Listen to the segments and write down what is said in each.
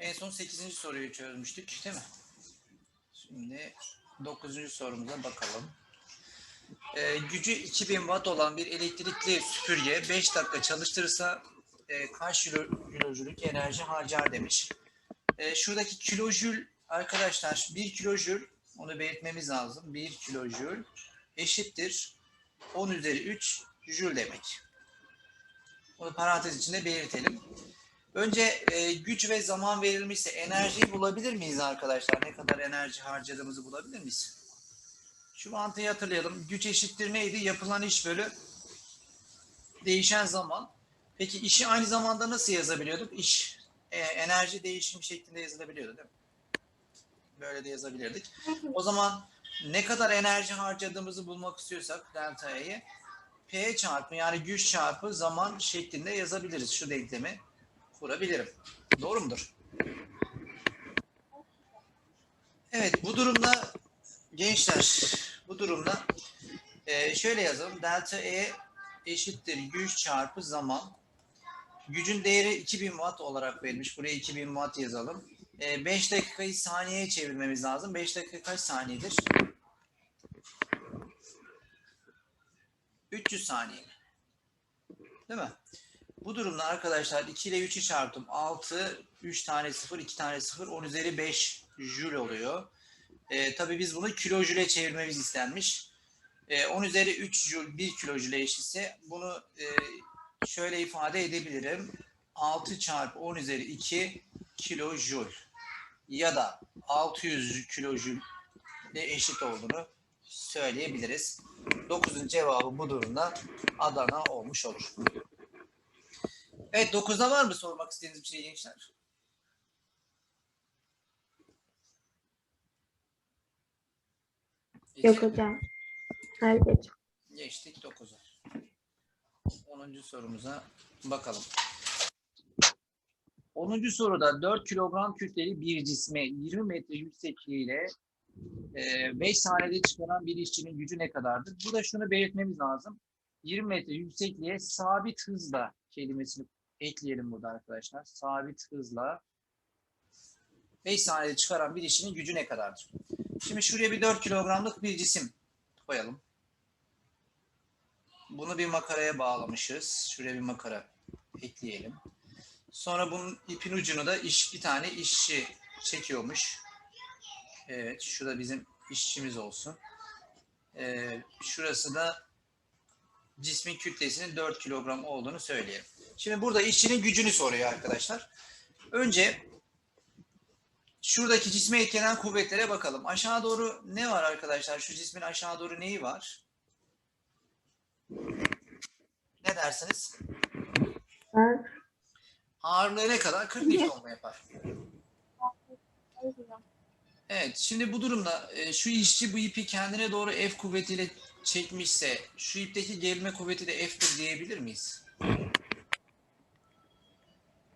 En son 8. soruyu çözmüştük değil mi? Şimdi 9. sorumuza bakalım. Ee, gücü 2000 watt olan bir elektrikli süpürge 5 dakika çalıştırırsa e, kaç kilo, kilojülük enerji harcar demiş. Ee, şuradaki kilojül arkadaşlar 1 kilojül onu belirtmemiz lazım. 1 kilojül eşittir 10 üzeri 3 jül demek. Bunu parantez içinde belirtelim. Önce e, güç ve zaman verilmişse enerjiyi bulabilir miyiz arkadaşlar? Ne kadar enerji harcadığımızı bulabilir miyiz? Şu mantığı hatırlayalım. Güç eşittir neydi? Yapılan iş bölü değişen zaman. Peki işi aynı zamanda nasıl yazabiliyorduk? İş, e, enerji değişim şeklinde yazılabiliyordu değil mi? Böyle de yazabilirdik. O zaman ne kadar enerji harcadığımızı bulmak istiyorsak delta P çarpı yani güç çarpı zaman şeklinde yazabiliriz şu denklemi kurabilirim. Doğru mudur? Evet bu durumda gençler bu durumda e, şöyle yazalım. Delta E eşittir güç çarpı zaman. Gücün değeri 2000 watt olarak verilmiş. Buraya 2000 watt yazalım. 5 dakikayı saniyeye çevirmemiz lazım. 5 dakika kaç saniyedir? 300 saniye. Değil mi? Bu durumda arkadaşlar 2 ile 3'ü çarptım. 6, 3 tane 0, 2 tane 0, 10 üzeri 5 jül oluyor. E, tabii biz bunu kilojüle çevirmemiz istenmiş. E, 10 üzeri 3 jül 1 kilojüle eşitse bunu e, şöyle ifade edebilirim. 6 çarpı 10 üzeri 2 kilojül ya da 600 kilojül de eşit olduğunu söyleyebiliriz. 9'un cevabı bu durumda Adana olmuş olur. Evet 9'da var mı sormak istediğiniz bir şey gençler? Yok hocam. Hayır hocam. Geçtik 9'a. 10. sorumuza bakalım. 10. soruda 4 kilogram kütleli bir cisme 20 metre yüksekliğiyle 5 saniyede çıkaran bir işçinin gücü ne kadardır? Bu da şunu belirtmemiz lazım. 20 metre yüksekliğe sabit hızla kelimesini ekleyelim burada arkadaşlar. Sabit hızla 5 saniyede çıkaran bir işçinin gücü ne kadardır? Şimdi şuraya bir 4 kilogramlık bir cisim koyalım. Bunu bir makaraya bağlamışız. Şuraya bir makara ekleyelim. Sonra bunun ipin ucunu da iş bir tane işçi çekiyormuş. Evet, şu da bizim işçimiz olsun. Ee, şurası da cismin kütlesinin 4 kilogram olduğunu söyleyelim. Şimdi burada işçinin gücünü soruyor arkadaşlar. Önce şuradaki cisme eklenen kuvvetlere bakalım. Aşağı doğru ne var arkadaşlar? Şu cismin aşağı doğru neyi var? Ne dersiniz? Ben Ağırlığı ne kadar? 40 Newton yapar? Evet, şimdi bu durumda e, şu işçi bu ipi kendine doğru F kuvvetiyle çekmişse şu ipteki gerilme kuvveti de F'tir diyebilir miyiz?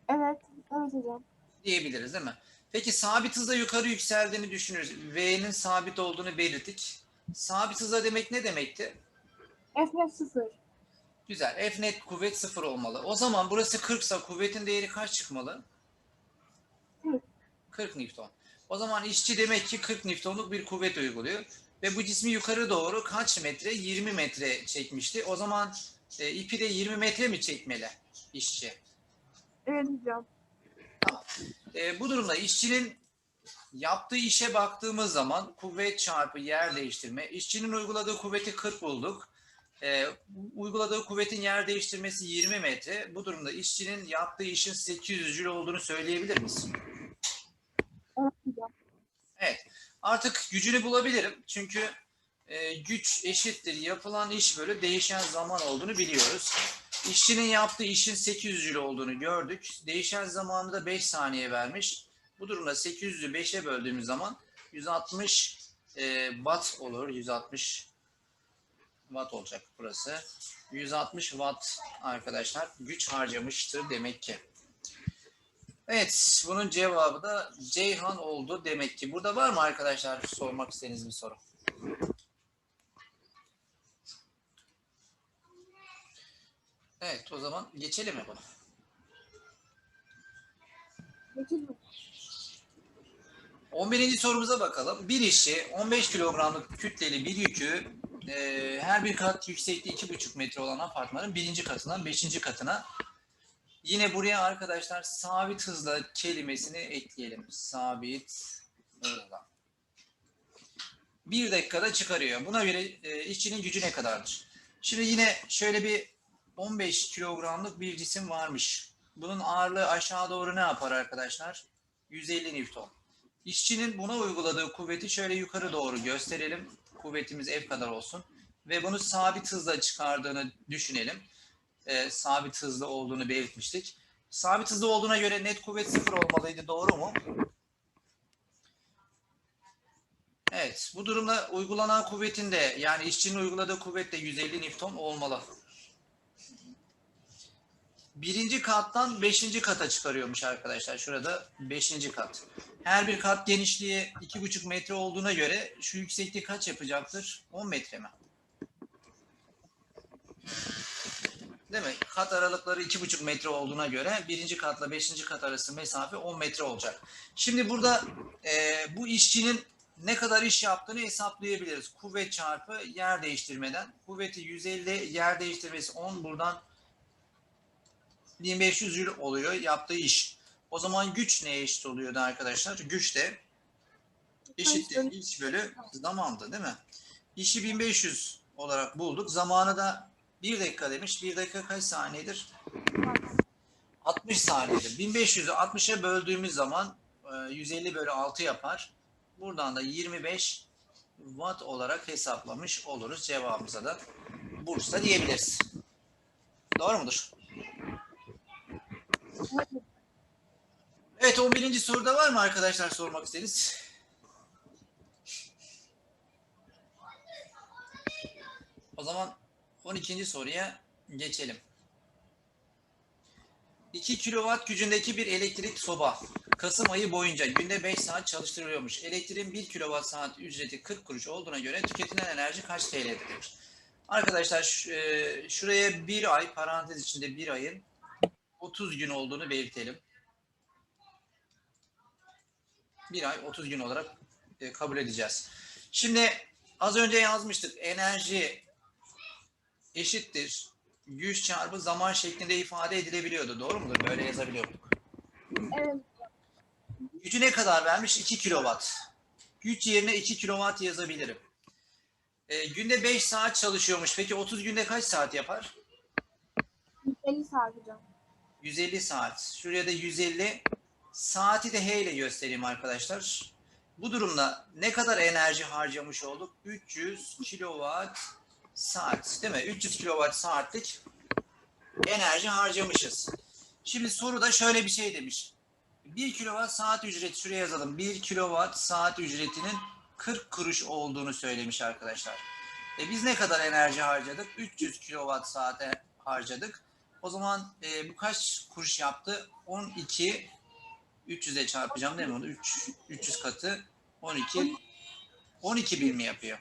Evet, evet hocam. Diyebiliriz değil mi? Peki sabit hızla yukarı yükseldiğini düşünürüz. V'nin sabit olduğunu belirttik. Sabit hızla demek ne demekti? F net sıfır. Güzel. F net kuvvet sıfır olmalı. O zaman burası 40 ise kuvvetin değeri kaç çıkmalı? Kırk. 40 Newton. O zaman işçi demek ki 40 Newton'luk bir kuvvet uyguluyor. Ve bu cismi yukarı doğru kaç metre? 20 metre çekmişti. O zaman e, ipi de 20 metre mi çekmeli işçi? Evet hocam. E, bu durumda işçinin yaptığı işe baktığımız zaman kuvvet çarpı yer değiştirme. İşçinin uyguladığı kuvveti 40 bulduk. E, uyguladığı kuvvetin yer değiştirmesi 20 metre. Bu durumda işçinin yaptığı işin 800 jül olduğunu söyleyebilir hocam. Evet. Artık gücünü bulabilirim. Çünkü e, güç eşittir yapılan iş bölü değişen zaman olduğunu biliyoruz. İşçinin yaptığı işin 800 jül olduğunu gördük. Değişen zamanı da 5 saniye vermiş. Bu durumda 800'ü 5'e böldüğümüz zaman 160 e, watt olur. 160 watt olacak burası. 160 watt arkadaşlar güç harcamıştır demek ki. Evet, bunun cevabı da Ceyhan oldu demek ki. Burada var mı arkadaşlar sormak istediğiniz bir soru? Evet, o zaman geçelim mi bunu? Bin. 11. sorumuza bakalım. Bir işçi 15 kilogramlık kütleli bir yükü e, her bir kat yüksekliği 2,5 metre olan apartmanın birinci katından 5. katına yine buraya arkadaşlar sabit hızla kelimesini ekleyelim. Sabit hızla. Bir dakikada çıkarıyor. Buna göre e, işçinin gücü ne kadardır? Şimdi yine şöyle bir 15 kilogramlık bir cisim varmış. Bunun ağırlığı aşağı doğru ne yapar arkadaşlar? 150 Newton. İşçinin buna uyguladığı kuvveti şöyle yukarı doğru gösterelim. Kuvvetimiz F kadar olsun. Ve bunu sabit hızla çıkardığını düşünelim. Ee, sabit hızlı olduğunu belirtmiştik. Sabit hızlı olduğuna göre net kuvvet sıfır olmalıydı. Doğru mu? Evet. Bu durumda uygulanan kuvvetin de yani işçinin uyguladığı kuvvet de 150 Newton olmalı. Birinci kattan beşinci kata çıkarıyormuş arkadaşlar. Şurada beşinci kat. Her bir kat genişliği iki buçuk metre olduğuna göre şu yüksekliği kaç yapacaktır? 10 metre mi? Değil mi? Kat aralıkları iki buçuk metre olduğuna göre birinci katla beşinci kat arası mesafe 10 metre olacak. Şimdi burada e, bu işçinin ne kadar iş yaptığını hesaplayabiliriz. Kuvvet çarpı yer değiştirmeden. Kuvveti 150, yer değiştirmesi 10. Buradan 1500 jül oluyor yaptığı iş. O zaman güç neye eşit oluyordu arkadaşlar? Güç de eşittir iş bölü zamandı değil mi? İşi 1500 olarak bulduk. Zamanı da 1 dakika demiş. 1 dakika kaç saniyedir? 60 saniyedir. 1500'ü 60'a böldüğümüz zaman e, 150 bölü 6 yapar. Buradan da 25 watt olarak hesaplamış oluruz. Cevabımıza da Bursa diyebiliriz. Doğru mudur? Evet 11. soruda var mı arkadaşlar sormak istediğiniz? O zaman 12. soruya geçelim. 2 kilowatt gücündeki bir elektrik soba Kasım ayı boyunca günde 5 saat çalıştırılıyormuş. Elektriğin 1 kilowatt saat ücreti 40 kuruş olduğuna göre tüketilen enerji kaç TL'dir demiş. Arkadaşlar e, şuraya bir ay parantez içinde bir ayın 30 gün olduğunu belirtelim. Bir ay 30 gün olarak e, kabul edeceğiz. Şimdi az önce yazmıştık. Enerji eşittir güç çarpı zaman şeklinde ifade edilebiliyordu. Doğru mudur? Böyle yazabiliyorduk. Evet. Gücü ne kadar vermiş? 2 kilowatt. Güç yerine 2 kilowatt yazabilirim. E, günde 5 saat çalışıyormuş. Peki 30 günde kaç saat yapar? 150 saat hocam. 150 saat. Şuraya da 150. Saati de H ile göstereyim arkadaşlar. Bu durumda ne kadar enerji harcamış olduk? 300 kilowatt saat değil mi? 300 kilowatt saatlik enerji harcamışız. Şimdi soruda şöyle bir şey demiş. 1 kilowatt saat ücreti şuraya yazalım. 1 kilowatt saat ücretinin 40 kuruş olduğunu söylemiş arkadaşlar. E biz ne kadar enerji harcadık? 300 kilowatt saate harcadık. O zaman e, bu kaç kuruş yaptı? 12 300'e çarpacağım değil mi onu? 3 300 katı 12 12 bin mi yapıyor?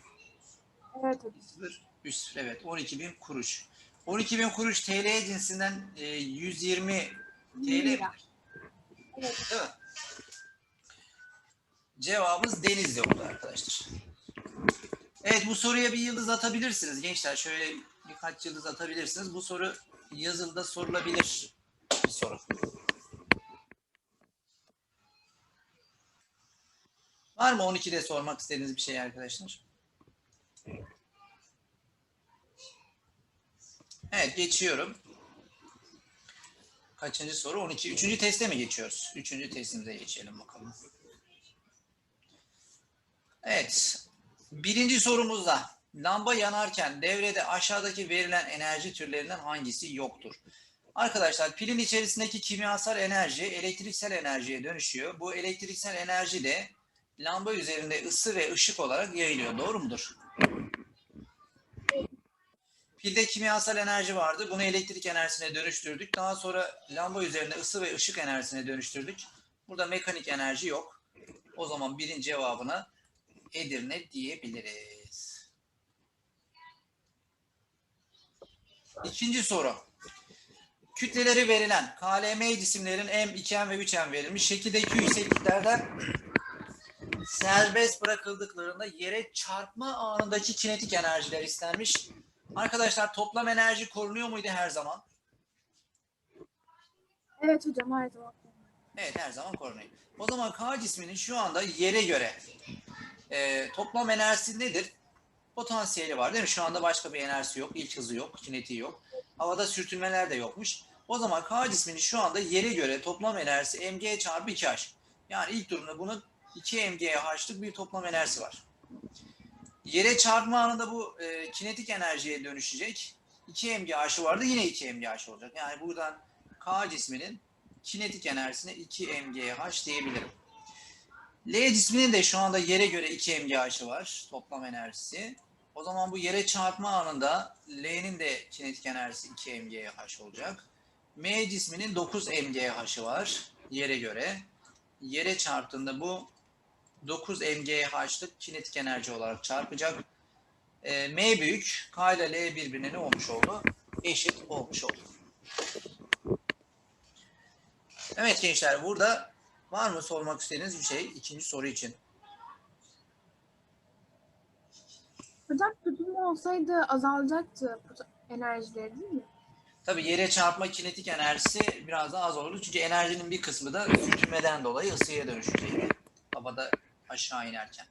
Evet. 0 3 evet 12 bin kuruş. 12 bin kuruş TL cinsinden e, 120 TL? Lira. Evet. Değil mi? Cevabımız Denizli oldu arkadaşlar. Evet bu soruya bir yıldız atabilirsiniz gençler. Şöyle birkaç yıldız atabilirsiniz. Bu soru yazılıda sorulabilir bir soru. Var mı 12'de sormak istediğiniz bir şey arkadaşlar? Evet geçiyorum. Kaçıncı soru? 12. Üçüncü teste mi geçiyoruz? Üçüncü testimize geçelim bakalım. Evet. Birinci sorumuzda lamba yanarken devrede aşağıdaki verilen enerji türlerinden hangisi yoktur? Arkadaşlar pilin içerisindeki kimyasal enerji elektriksel enerjiye dönüşüyor. Bu elektriksel enerji de lamba üzerinde ısı ve ışık olarak yayılıyor. Doğru mudur? Pilde kimyasal enerji vardı. Bunu elektrik enerjisine dönüştürdük. Daha sonra lamba üzerinde ısı ve ışık enerjisine dönüştürdük. Burada mekanik enerji yok. O zaman birin cevabına Edirne diyebiliriz. İkinci soru. Kütleleri verilen KLM cisimlerin M, 2M ve 3M verilmiş. Şekildeki yüksekliklerden serbest bırakıldıklarında yere çarpma anındaki kinetik enerjiler istenmiş. Arkadaşlar toplam enerji korunuyor muydu her zaman? Evet hocam her zaman. Evet her zaman korunuyor. O zaman K cisminin şu anda yere göre e, toplam enerjisi nedir? Potansiyeli var değil mi? Şu anda başka bir enerjisi yok. İlk hızı yok. Kinetiği yok. Havada sürtünmeler de yokmuş. O zaman K cisminin şu anda yere göre toplam enerjisi mg çarpı 2h. Yani ilk durumda bunun 2 mgh'lık bir toplam enerjisi var. Yere çarpma anında bu e, kinetik enerjiye dönüşecek. 2 mgh'ı vardı yine 2 mgh olacak. Yani buradan K cisminin kinetik enerjisine 2 mgh diyebilirim. L cisminin de şu anda yere göre 2 mgh'ı var toplam enerjisi. O zaman bu yere çarpma anında L'nin de kinetik enerjisi 2 mgh olacak. M cisminin 9 mgh'ı var yere göre. Yere çarptığında bu 9 mgh'lık kinetik enerji olarak çarpacak. Ee, M büyük, K ile L birbirine ne olmuş oldu? Eşit olmuş oldu. Evet gençler burada var mı sormak istediğiniz bir şey ikinci soru için? Hocam tutumu olsaydı azalacaktı enerjileri değil mi? Tabii yere çarpma kinetik enerjisi biraz daha az olurdu. Çünkü enerjinin bir kısmı da sürtünmeden dolayı ısıya dönüşecekti. Havada aşağı inerken.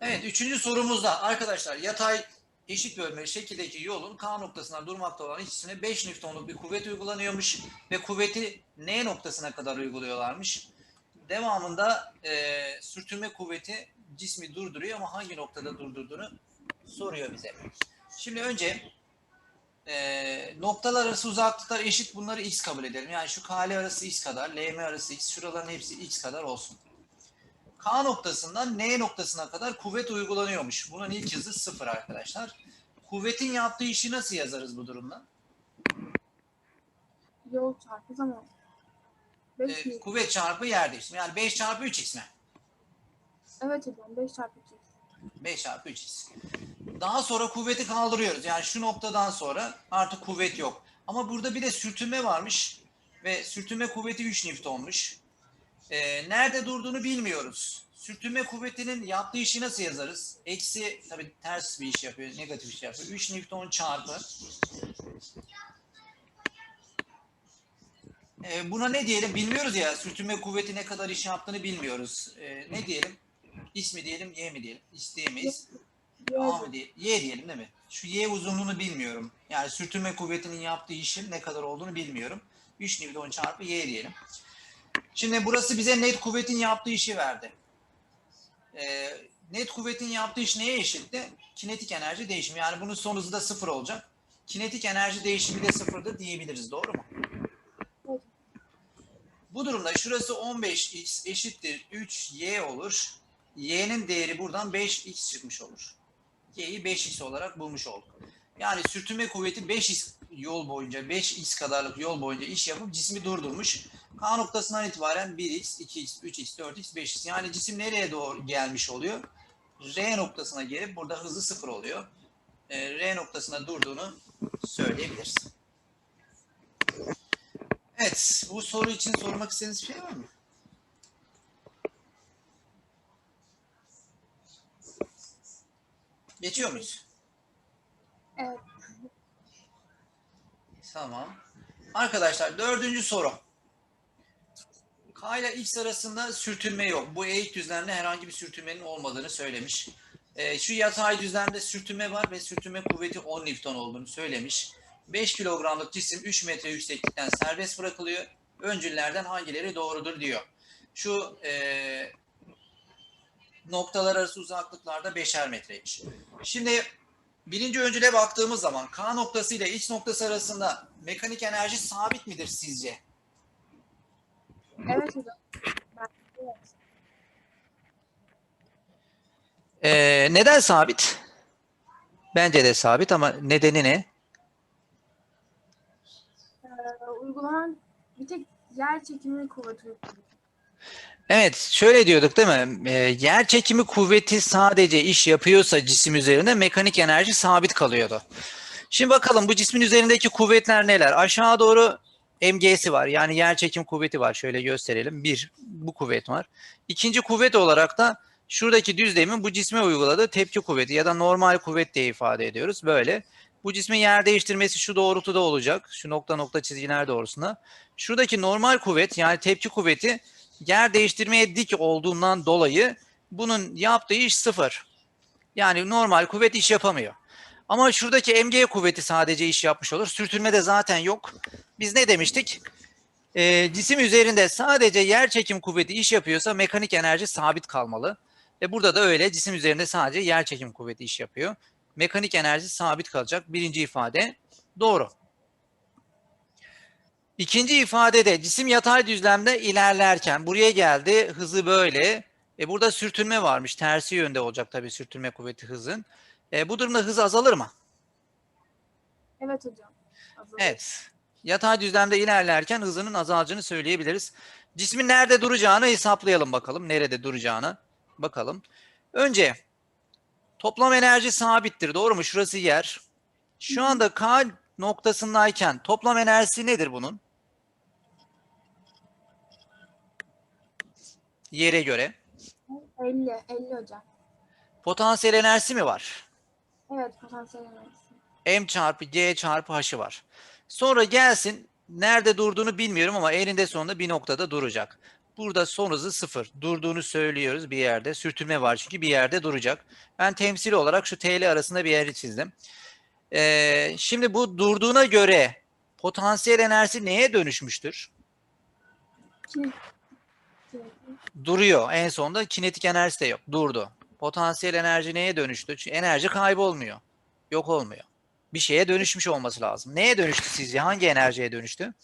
Evet, üçüncü sorumuzda arkadaşlar yatay eşit bölmeli şekildeki yolun K noktasına durmakta olan ikisine 5 Newton'luk bir kuvvet uygulanıyormuş ve kuvveti N noktasına kadar uyguluyorlarmış. Devamında e, sürtünme kuvveti cismi durduruyor ama hangi noktada durdurduğunu soruyor bize. Şimdi önce e, noktalar arası uzaklıklar eşit bunları x kabul edelim. Yani şu KL arası x kadar, LM arası x, şuraların hepsi x kadar olsun. K noktasından N noktasına kadar kuvvet uygulanıyormuş. Bunun ilk hızı sıfır arkadaşlar. Kuvvetin yaptığı işi nasıl yazarız bu durumda? Yol çarpı zaman. 5 E, kuvvet çarpı yer değişimi. Yani 5 çarpı 3x mi? Evet hocam 5 çarpı 2. 5 çarpı 3x. Daha sonra kuvveti kaldırıyoruz. Yani şu noktadan sonra artık kuvvet yok. Ama burada bir de sürtünme varmış. Ve sürtünme kuvveti 3 Newton'muş. Ee, nerede durduğunu bilmiyoruz. Sürtünme kuvvetinin yaptığı işi nasıl yazarız? Eksi, tabii ters bir iş yapıyor, negatif iş yapıyor. 3 Newton çarpı. Ee, buna ne diyelim bilmiyoruz ya. Sürtünme kuvveti ne kadar iş yaptığını bilmiyoruz. Ee, ne diyelim? X mi diyelim, Y mi diyelim? Diyemeyiz. A mı diye, Y diyelim değil mi? Şu Y uzunluğunu bilmiyorum. Yani sürtünme kuvvetinin yaptığı işin ne kadar olduğunu bilmiyorum. 3 Newton çarpı Y diyelim. Şimdi burası bize net kuvvetin yaptığı işi verdi. Ee, net kuvvetin yaptığı iş neye eşitti? Kinetik enerji değişimi. Yani bunun son hızı da sıfır olacak. Kinetik enerji değişimi de sıfırdır diyebiliriz. Doğru mu? Evet. Bu durumda şurası 15x eşittir 3y olur. y'nin değeri buradan 5x çıkmış olur. Y'yi 5x olarak bulmuş olduk. Yani sürtünme kuvveti 5x yol boyunca 5x kadarlık yol boyunca iş yapıp cismi durdurmuş. K noktasından itibaren 1x, 2x, 3x, 4x, 5x. Yani cisim nereye doğru gelmiş oluyor? R noktasına gelip burada hızı sıfır oluyor. Ee, R noktasına durduğunu söyleyebiliriz. Evet, bu soru için sormak istediğiniz bir şey var mı? Geçiyor muyuz? Evet. Tamam. Arkadaşlar dördüncü soru. K ile X arasında sürtünme yok. Bu eğik düzlemde herhangi bir sürtünmenin olmadığını söylemiş. Ee, şu yatay düzlemde sürtünme var ve sürtünme kuvveti 10 Newton olduğunu söylemiş. 5 kilogramlık cisim 3 metre yükseklikten serbest bırakılıyor. Öncüllerden hangileri doğrudur diyor. Şu e, noktalar arası uzaklıklarda 5'er metreymiş. Şimdi birinci öncüle baktığımız zaman K noktası ile X noktası arasında mekanik enerji sabit midir sizce? Evet hocam. Ee, neden sabit? Bence de sabit ama nedeni ne? Ee, uygulanan bir tek yer çekimi kuvveti. Evet, şöyle diyorduk değil mi? Ee, yer çekimi kuvveti sadece iş yapıyorsa cisim üzerinde mekanik enerji sabit kalıyordu. Şimdi bakalım bu cismin üzerindeki kuvvetler neler? Aşağı doğru MG'si var. Yani yer çekim kuvveti var. Şöyle gösterelim. Bir, bu kuvvet var. İkinci kuvvet olarak da şuradaki düzlemin bu cisme uyguladığı tepki kuvveti ya da normal kuvvet diye ifade ediyoruz. Böyle. Bu cismin yer değiştirmesi şu doğrultuda olacak. Şu nokta nokta çizgiler doğrusunda. Şuradaki normal kuvvet yani tepki kuvveti yer değiştirmeye dik olduğundan dolayı bunun yaptığı iş sıfır. Yani normal kuvvet iş yapamıyor. Ama şuradaki MG kuvveti sadece iş yapmış olur. Sürtünme de zaten yok. Biz ne demiştik? Ee, cisim üzerinde sadece yer çekim kuvveti iş yapıyorsa mekanik enerji sabit kalmalı. Ve burada da öyle. Cisim üzerinde sadece yer çekim kuvveti iş yapıyor. Mekanik enerji sabit kalacak. Birinci ifade doğru. İkinci ifadede cisim yatay düzlemde ilerlerken buraya geldi. Hızı böyle. E burada sürtünme varmış. Tersi yönde olacak tabii sürtünme kuvveti hızın. E, bu durumda hız azalır mı? Evet hocam. Azalıyor. Evet. Yatay düzlemde ilerlerken hızının azalacağını söyleyebiliriz. Cismin nerede duracağını hesaplayalım bakalım. Nerede duracağını bakalım. Önce toplam enerji sabittir. Doğru mu? Şurası yer. Şu anda K noktasındayken toplam enerjisi nedir bunun? Yere göre. 50, 50 hocam. Potansiyel enerjisi mi var? Evet potansiyel enerjisi. M çarpı G çarpı H'ı var. Sonra gelsin nerede durduğunu bilmiyorum ama eninde sonunda bir noktada duracak. Burada son hızı sıfır. Durduğunu söylüyoruz bir yerde. Sürtünme var çünkü bir yerde duracak. Ben temsili olarak şu TL arasında bir yeri çizdim. Ee, şimdi bu durduğuna göre potansiyel enerjisi neye dönüşmüştür? Duruyor. En sonunda kinetik enerjisi de yok. Durdu. Potansiyel enerji neye dönüştü? Çünkü enerji kaybolmuyor. Yok olmuyor. Bir şeye dönüşmüş olması lazım. Neye dönüştü sizce? Hangi enerjiye dönüştü?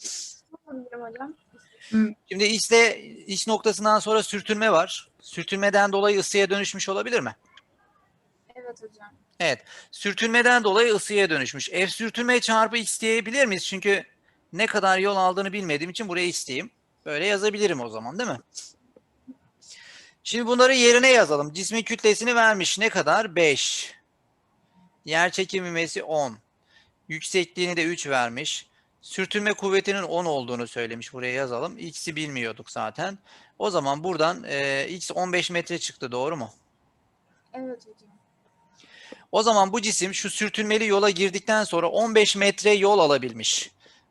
Hocam. Şimdi X'de X noktasından sonra sürtünme var. Sürtünmeden dolayı ısıya dönüşmüş olabilir mi? Evet hocam. Evet. Sürtünmeden dolayı ısıya dönüşmüş. F sürtünme çarpı X diyebilir miyiz? Çünkü ne kadar yol aldığını bilmediğim için buraya X diyeyim. Böyle yazabilirim o zaman değil mi? Şimdi bunları yerine yazalım. Cismin kütlesini vermiş. Ne kadar? 5. Yer çekim ivmesi 10. Yüksekliğini de 3 vermiş. Sürtünme kuvvetinin 10 olduğunu söylemiş. Buraya yazalım. X'i bilmiyorduk zaten. O zaman buradan e, X 15 metre çıktı. Doğru mu? Evet hocam. O zaman bu cisim şu sürtünmeli yola girdikten sonra 15 metre yol alabilmiş.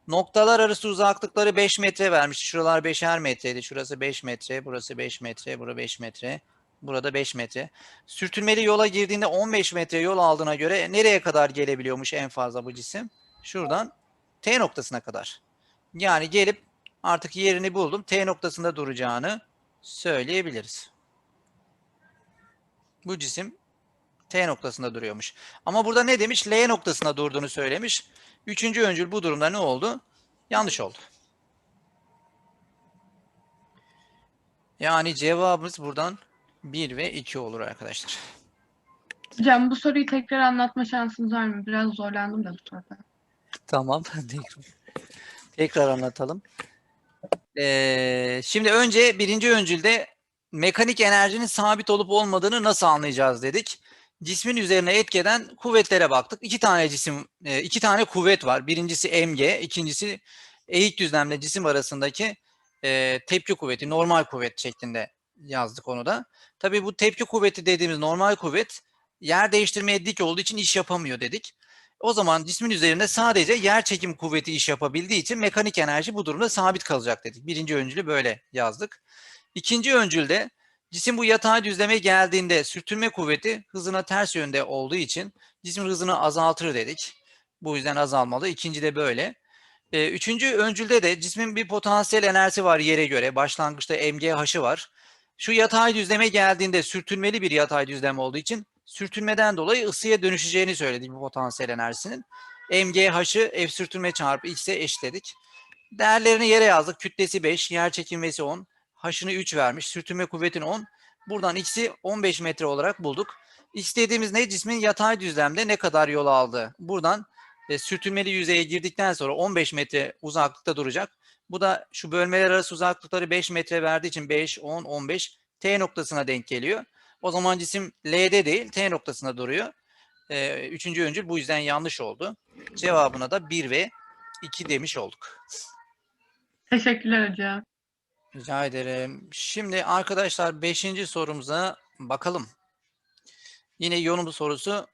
Noktalar arası uzaklıkları 5 metre vermiş. Şuralar 5'er metreydi. Şurası 5 metre, burası 5 metre, bura 5 metre. Burada 5 metre. Sürtünmeli yola girdiğinde 15 metre yol aldığına göre nereye kadar gelebiliyormuş en fazla bu cisim? Şuradan T noktasına kadar. Yani gelip artık yerini buldum. T noktasında duracağını söyleyebiliriz. Bu cisim T noktasında duruyormuş. Ama burada ne demiş? L noktasında durduğunu söylemiş. Üçüncü öncül bu durumda ne oldu? Yanlış oldu. Yani cevabımız buradan 1 ve 2 olur arkadaşlar. Hocam bu soruyu tekrar anlatma şansınız var mı? Biraz zorlandım da bu soruda. Tamam. Tekrar, tekrar anlatalım. Ee, şimdi önce birinci öncülde mekanik enerjinin sabit olup olmadığını nasıl anlayacağız dedik. Cismin üzerine etkeden kuvvetlere baktık. İki tane cisim, e, iki tane kuvvet var. Birincisi mg, ikincisi eğik düzlemle cisim arasındaki e, tepki kuvveti, normal kuvvet şeklinde yazdık onu da. Tabii bu tepki kuvveti dediğimiz normal kuvvet yer değiştirmeye dik olduğu için iş yapamıyor dedik. O zaman cismin üzerinde sadece yer çekim kuvveti iş yapabildiği için mekanik enerji bu durumda sabit kalacak dedik. Birinci öncülü böyle yazdık. İkinci öncülde cisim bu yatay düzleme geldiğinde sürtünme kuvveti hızına ters yönde olduğu için cismin hızını azaltır dedik. Bu yüzden azalmalı. İkinci de böyle. Ee, üçüncü öncülde de cismin bir potansiyel enerjisi var yere göre. Başlangıçta MGH'ı var. Şu yatay düzleme geldiğinde sürtünmeli bir yatay düzlem olduğu için sürtünmeden dolayı ısıya dönüşeceğini söyledik bu potansiyel enerjisinin. MGH'ı F sürtünme çarpı X'e eşitledik. Değerlerini yere yazdık. Kütlesi 5, yer çekilmesi 10, H'ını 3 vermiş, sürtünme kuvvetini 10. Buradan X'i 15 metre olarak bulduk. X dediğimiz ne? Cismin yatay düzlemde ne kadar yol aldı? Buradan e, sürtünmeli yüzeye girdikten sonra 15 metre uzaklıkta duracak. Bu da şu bölmeler arası uzaklıkları 5 metre verdiği için 5, 10, 15 T noktasına denk geliyor. O zaman cisim L'de değil T noktasında duruyor. Ee, üçüncü öncül bu yüzden yanlış oldu. Cevabına da 1 ve 2 demiş olduk. Teşekkürler hocam. Rica ederim. Şimdi arkadaşlar 5. sorumuza bakalım. Yine yolun sorusu.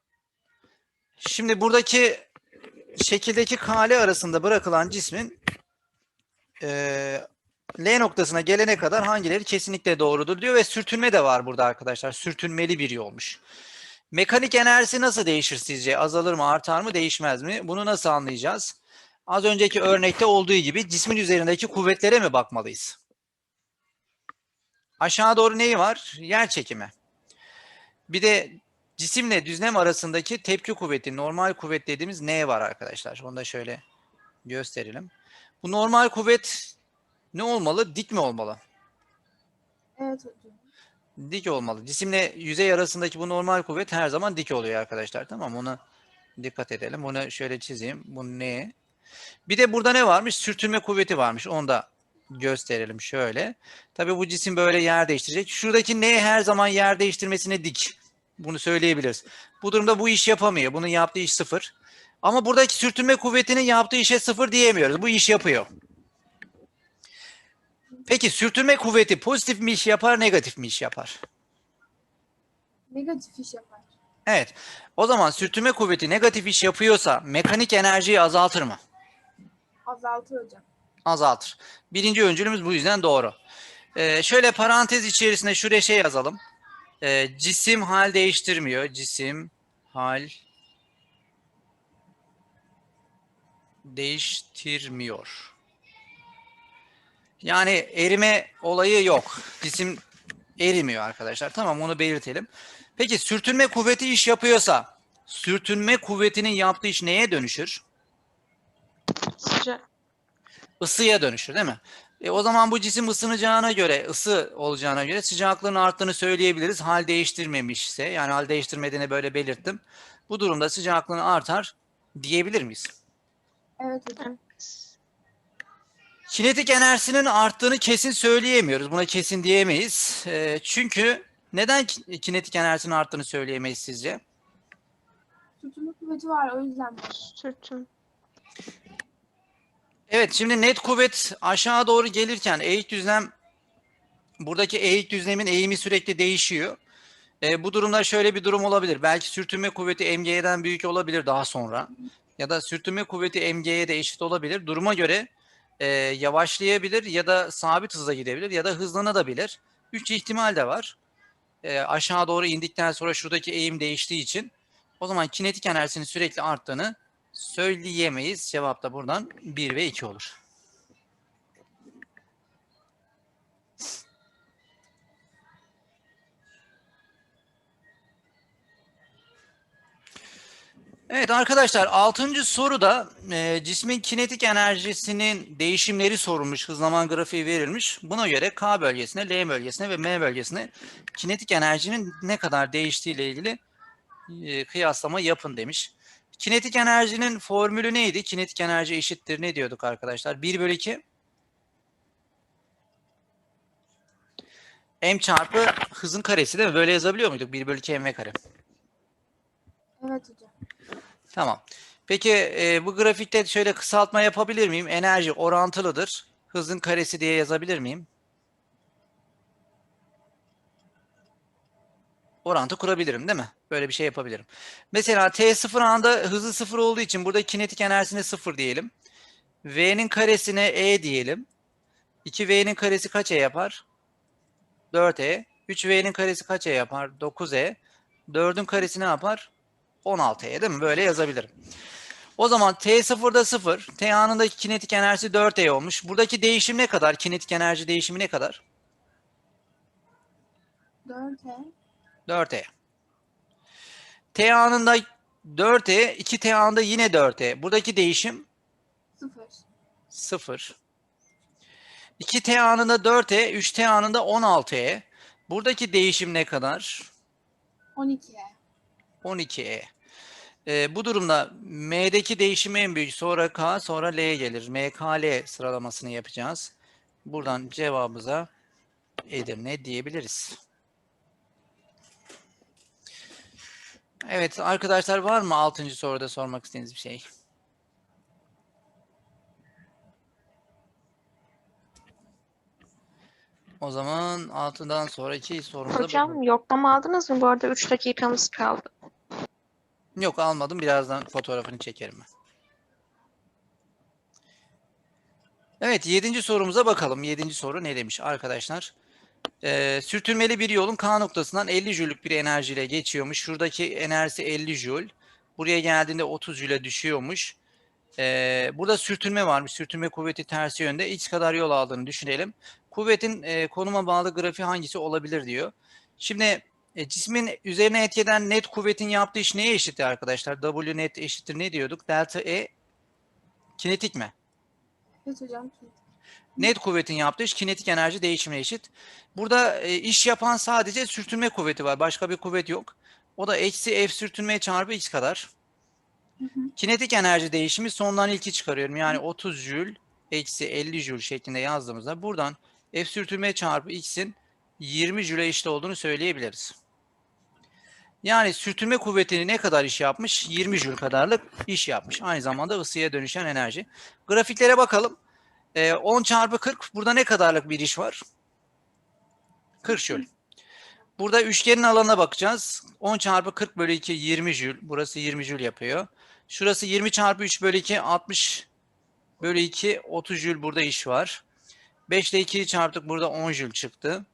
Şimdi buradaki şekildeki kale arasında bırakılan cismin eee, L noktasına gelene kadar hangileri kesinlikle doğrudur diyor ve sürtünme de var burada arkadaşlar. Sürtünmeli bir yolmuş. Mekanik enerjisi nasıl değişir sizce? Azalır mı, artar mı, değişmez mi? Bunu nasıl anlayacağız? Az önceki örnekte olduğu gibi cismin üzerindeki kuvvetlere mi bakmalıyız? Aşağı doğru neyi var? Yer çekimi. Bir de cisimle düzlem arasındaki tepki kuvveti, normal kuvvet dediğimiz N var arkadaşlar. Onu da şöyle gösterelim. Bu normal kuvvet ne olmalı? Dik mi olmalı? Evet hocam. Dik olmalı. Cisimle yüzey arasındaki bu normal kuvvet her zaman dik oluyor arkadaşlar. Tamam mı? Ona dikkat edelim. Bunu şöyle çizeyim. Bu ne? Bir de burada ne varmış? Sürtünme kuvveti varmış. Onu da gösterelim şöyle. Tabii bu cisim böyle yer değiştirecek. Şuradaki ne her zaman yer değiştirmesine dik. Bunu söyleyebiliriz. Bu durumda bu iş yapamıyor. Bunun yaptığı iş sıfır. Ama buradaki sürtünme kuvvetinin yaptığı işe sıfır diyemiyoruz. Bu iş yapıyor. Peki sürtünme kuvveti pozitif mi iş yapar, negatif mi iş yapar? Negatif iş yapar. Evet. O zaman sürtünme kuvveti negatif iş yapıyorsa mekanik enerjiyi azaltır mı? Azaltır hocam. Azaltır. Birinci öncülümüz bu yüzden doğru. Ee, şöyle parantez içerisinde şuraya şey yazalım. Ee, cisim hal değiştirmiyor. Cisim hal değiştirmiyor. Yani erime olayı yok. Cisim erimiyor arkadaşlar. Tamam onu belirtelim. Peki sürtünme kuvveti iş yapıyorsa sürtünme kuvvetinin yaptığı iş neye dönüşür? Sıcak. Isıya dönüşür değil mi? E, o zaman bu cisim ısınacağına göre, ısı olacağına göre sıcaklığın arttığını söyleyebiliriz. Hal değiştirmemişse, yani hal değiştirmediğini böyle belirttim. Bu durumda sıcaklığın artar diyebilir miyiz? Evet hocam. Kinetik enerjisinin arttığını kesin söyleyemiyoruz. Buna kesin diyemeyiz. E, çünkü neden ki- kinetik enerjisinin arttığını söyleyemeyiz sizce? Tutunma kuvveti var o yüzden. Sürtün. Evet şimdi net kuvvet aşağı doğru gelirken eğik düzlem buradaki eğik düzlemin eğimi sürekli değişiyor. E, bu durumda şöyle bir durum olabilir. Belki sürtünme kuvveti MG'den büyük olabilir daha sonra. Ya da sürtünme kuvveti MG'ye de eşit olabilir. Duruma göre e, yavaşlayabilir ya da sabit hızla gidebilir ya da hızlanabilir. Üç ihtimal de var. E, aşağı doğru indikten sonra şuradaki eğim değiştiği için o zaman kinetik enerjisinin sürekli arttığını söyleyemeyiz. Cevap da buradan 1 ve 2 olur. Evet arkadaşlar 6. soruda e, cismin kinetik enerjisinin değişimleri sorulmuş, hızlaman grafiği verilmiş. Buna göre K bölgesine, L bölgesine ve M bölgesine kinetik enerjinin ne kadar değiştiği ile ilgili e, kıyaslama yapın demiş. Kinetik enerjinin formülü neydi? Kinetik enerji eşittir ne diyorduk arkadaşlar? 1 bölü 2 m çarpı hızın karesi değil mi? Böyle yazabiliyor muyduk? 1 bölü 2 mv kare. Evet hocam. Tamam. Peki e, bu grafikte şöyle kısaltma yapabilir miyim? Enerji orantılıdır. Hızın karesi diye yazabilir miyim? Orantı kurabilirim değil mi? Böyle bir şey yapabilirim. Mesela t0 anda hızı 0 olduğu için burada kinetik enerjisine 0 diyelim. V'nin karesine E diyelim. 2V'nin karesi kaç E yapar? 4E. 3V'nin karesi kaç E yapar? 9E. 4'ün karesi ne yapar? 16'ya değil mi? Böyle yazabilirim. O zaman T0'da 0, T anındaki kinetik enerjisi 4E olmuş. Buradaki değişim ne kadar? Kinetik enerji değişimi ne kadar? 4E. 4E. T anında 4E, 2T anında yine 4E. Buradaki değişim 0. 0. 2T anında 4E, 3T anında 16E. Buradaki değişim ne kadar? 12E. 12E. Ee, bu durumda M'deki değişim en büyük. Sonra K, sonra L gelir. MKL sıralamasını yapacağız. Buradan cevabımıza Edirne diyebiliriz. Evet arkadaşlar var mı 6. soruda sormak istediğiniz bir şey? O zaman 6'dan sonraki sorumuza Hocam bakalım. yoklama aldınız mı? Bu arada 3 dakikamız kaldı. Yok almadım. Birazdan fotoğrafını çekerim ben. Evet, yedinci sorumuza bakalım. Yedinci soru ne demiş arkadaşlar? Ee, sürtünmeli bir yolun K noktasından 50 jüllük bir enerjiyle geçiyormuş. Şuradaki enerjisi 50 jül. Buraya geldiğinde 30 jüle düşüyormuş. Ee, burada sürtünme varmış. Sürtünme kuvveti tersi yönde. X kadar yol aldığını düşünelim. Kuvvetin e, konuma bağlı grafiği hangisi olabilir diyor. Şimdi e, cismin üzerine etki eden net kuvvetin yaptığı iş neye eşittir arkadaşlar? W net eşittir ne diyorduk? Delta E kinetik mi? Evet hocam. Net kuvvetin yaptığı iş kinetik enerji değişimine eşit. Burada e, iş yapan sadece sürtünme kuvveti var. Başka bir kuvvet yok. O da eksi F sürtünme çarpı X kadar. Kinetik enerji değişimi sondan ilki çıkarıyorum. Yani 30 jül eksi 50 jül şeklinde yazdığımızda buradan F sürtünme çarpı X'in 20 jüle eşit olduğunu söyleyebiliriz. Yani sürtünme kuvvetini ne kadar iş yapmış? 20 jül kadarlık iş yapmış. Aynı zamanda ısıya dönüşen enerji. Grafiklere bakalım. Ee, 10 çarpı 40 burada ne kadarlık bir iş var? 40 jül. Burada üçgenin alanına bakacağız. 10 çarpı 40 bölü 2 20 jül. Burası 20 jül yapıyor. Şurası 20 çarpı 3 bölü 2 60 bölü 2 30 jül burada iş var. 5 ile 2'yi çarptık burada 10 jül çıktı.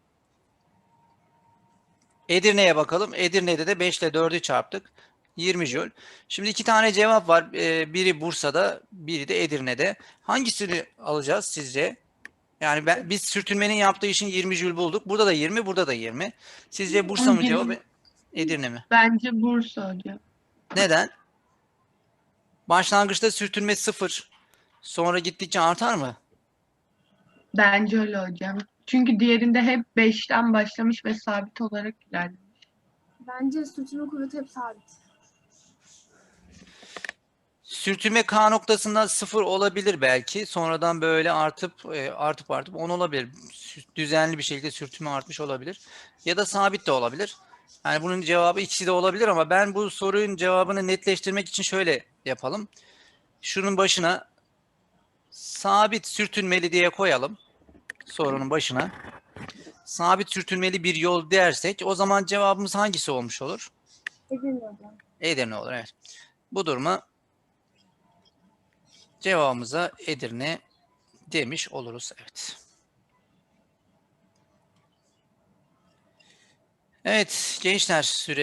Edirne'ye bakalım. Edirne'de de 5 ile 4'ü çarptık. 20 jül. Şimdi iki tane cevap var. Ee, biri Bursa'da, biri de Edirne'de. Hangisini alacağız sizce? Yani ben, biz sürtünmenin yaptığı işin 20 jül bulduk. Burada da 20, burada da 20. Sizce Bursa mı cevap? Edirne mi? Bence Bursa hocam. Neden? Başlangıçta sürtünme sıfır. Sonra gittikçe artar mı? Bence öyle hocam. Çünkü diğerinde hep 5'ten başlamış ve sabit olarak ilerlemiş. Bence sürtünme kuvveti hep sabit. Sürtünme K noktasında sıfır olabilir belki. Sonradan böyle artıp e, artıp artıp 10 olabilir. Düzenli bir şekilde sürtünme artmış olabilir. Ya da sabit de olabilir. Yani bunun cevabı ikisi de olabilir ama ben bu sorunun cevabını netleştirmek için şöyle yapalım. Şunun başına sabit sürtünmeli diye koyalım. Sorunun başına. Sabit sürtünmeli bir yol dersek o zaman cevabımız hangisi olmuş olur? Edirne hocam. Edirne olur evet. Bu duruma cevabımıza Edirne demiş oluruz. Evet. Evet gençler süre